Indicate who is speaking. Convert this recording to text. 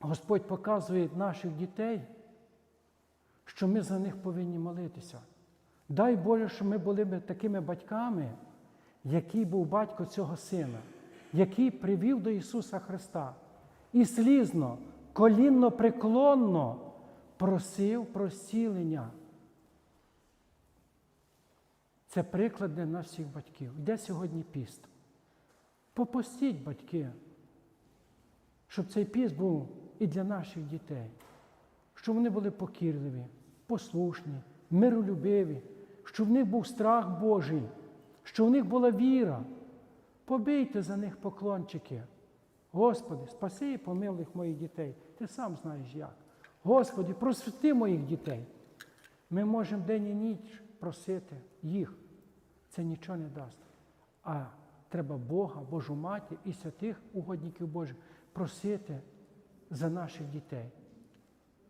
Speaker 1: Господь показує наших дітей, що ми за них повинні молитися. Дай Боже, що ми були б такими батьками, який був батько цього сина, який привів до Ісуса Христа і слізно, колінно преклонно просив про зцілення. Це приклад для нас всіх батьків. Де сьогодні піст? Попустіть, батьки, щоб цей піст був і для наших дітей, щоб вони були покірливі, послушні, миролюбиві, щоб в них був страх Божий, щоб в них була віра. Побийте за них поклончики. Господи, спаси і помилуй моїх дітей. Ти сам знаєш як. Господи, просвіти моїх дітей. Ми можемо день і ніч просити їх. Це нічого не дасть. А треба Бога, Божу матір і святих угодників Божих просити за наших дітей.